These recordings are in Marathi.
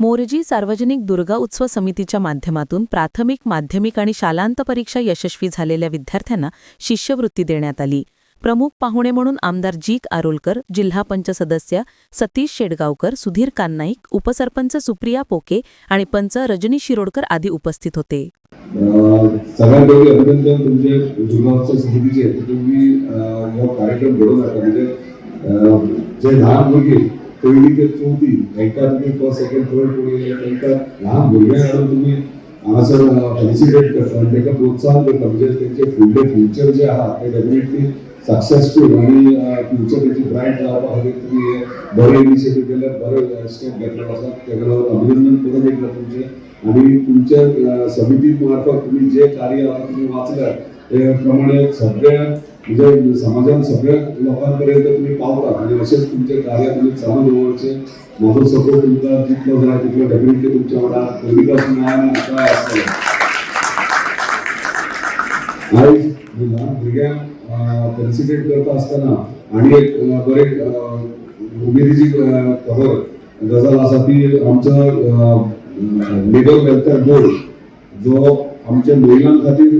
मोरजी सार्वजनिक दुर्गा उत्सव समितीच्या माध्यमातून प्राथमिक माध्यमिक आणि शालांत परीक्षा यशस्वी झालेल्या विद्यार्थ्यांना शिष्यवृत्ती देण्यात आली. प्रमुख पाहुणे म्हणून आमदार जीक आरोलकर जिल्हा पंच सदस्य सतीश शेडगावकर सुधीर कान्नाईक उपसरपंच सुप्रिया पोके आणि पंच रजनी शिरोडकर आदी उपस्थित होते. अभिनंदन तुमचे समितीचे तुम्ही कार्यक्रम घडवून जे लहान मुलगी पहिली ते चौथी एका तुम्ही फर्स्ट सेकंड थर्ड कोणी त्यांका लहान भुरग्यांकडून तुम्ही हांगासर फेलिसिटेट करता आणि ताका प्रोत्साहन करता म्हणजे त्यांचे फुडले फ्युचर जे आहा ते डेफिनेटली सक्सेसफूल आणि फ्युचर त्याची ब्राईट जावपा खातीर तुम्ही हे बरे इनिशिएटीव केले बरे स्टेप घेतले आसा तेका लागून अभिनंदन परत एकदा तुमचे. आणि तुमच्या अ, समिती मार्फत तुम्ही जे कार्य आता तुम्ही वाचलं ते प्रमाणे सगळ्या म्हणजे समाजात सगळ्या लोकांपर्यंत तुम्ही पावता. आणि असेच तुमचे कार्य तुम्ही चालू दवरचे माझं सपोर्ट तुमचा जितलो जाय तितलो डेफिनेटली तुमच्या वांगडा पयलीं पासून आहा आनी आतां आसतलो आयज ह्या ल्हान भुरग्यांक फेलिसिटेट करता आसतना आनी एक अ, बरे उमेदीची खबर गजाल आसा ती आमचो लेबर वेलफेअर बोर्ड जो आमच्या महिलां खातीर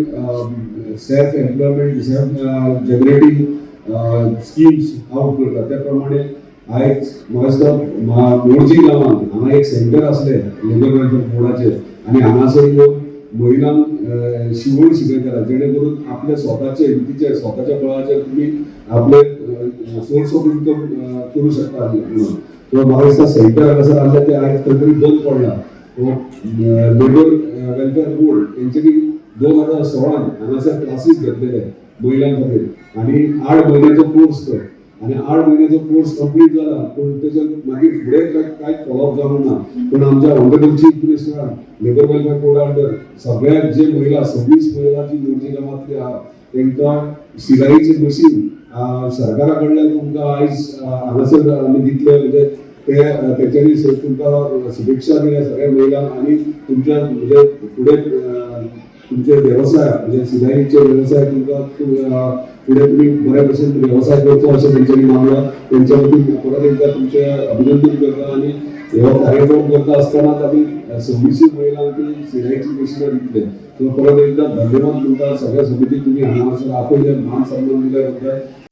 self employment self generating schemes out करता त्या प्रमाणे आयज म्हाका दिसता मा- मोरजी गांवांत हांगा एक सेंटर आसलें लेबर वेलफेअर बोर्डाचे आनी हांगासर लोक महिलांक शिवण शिकयताले जेणे करून आपल्या स्वताचे हिमतीचे स्वताच्या बळाचेर तुम्ही आपले सोर्स ऑफ इन्कम करू शकता. म्हणून म्हाका दिसता सेंटर हांगासर आसले ते आयज खंय तरी बंद पडला. लेबर वेलफेअर बोर्ड तेंच्यांनी दोन हजार सोळा हांगासर क्लासीस घेतलेले महिलां खातीर आनी आठ म्हयन्याचो कोर्स तो आनी आठ म्हयन्याचो कोर्स कंप्लीट जाला पूण तेच्या मागीर फुडें काय कांय फॉलोअप जावंक ना पूण आमच्या ऑनरेबल चीफ मिनिस्टरान लेबर वेलफेअर बोर्डा अंडर सगळ्यात जे महिला सव्वीस महिला जी मोर्जी गांवांतली आहा तांकां सिलाईचे मशीन सरकारा कडल्यान तुमकां आयज हांगासर आमी दितले म्हणजे ते तेच्यानी तुमकां शुभेच्छा दिल्या सगळ्या महिलांक आनी तुमच्या म्हणजे फुडें तुमचे व्यवसाय म्हणजे सिलाईचे व्यवसाय तुमचा पुढे तुम्ही फुडें बऱ्या भशेन व्यवसाय करतो असं त्यांच्यानी मागला त्यांच्यावरती परत एकदा तुमचे अभिनंदन करता आणि जेव्हा कार्यक्रम करता असताना आम्ही सव्वीसशे महिलांक सिलाईची मशीन दितले तेव्हा परत एकदा धन्यवाद तुमचा सगळ्या समितीक तुम्ही हा आपयले मान सन्मान दिल्याबद्दल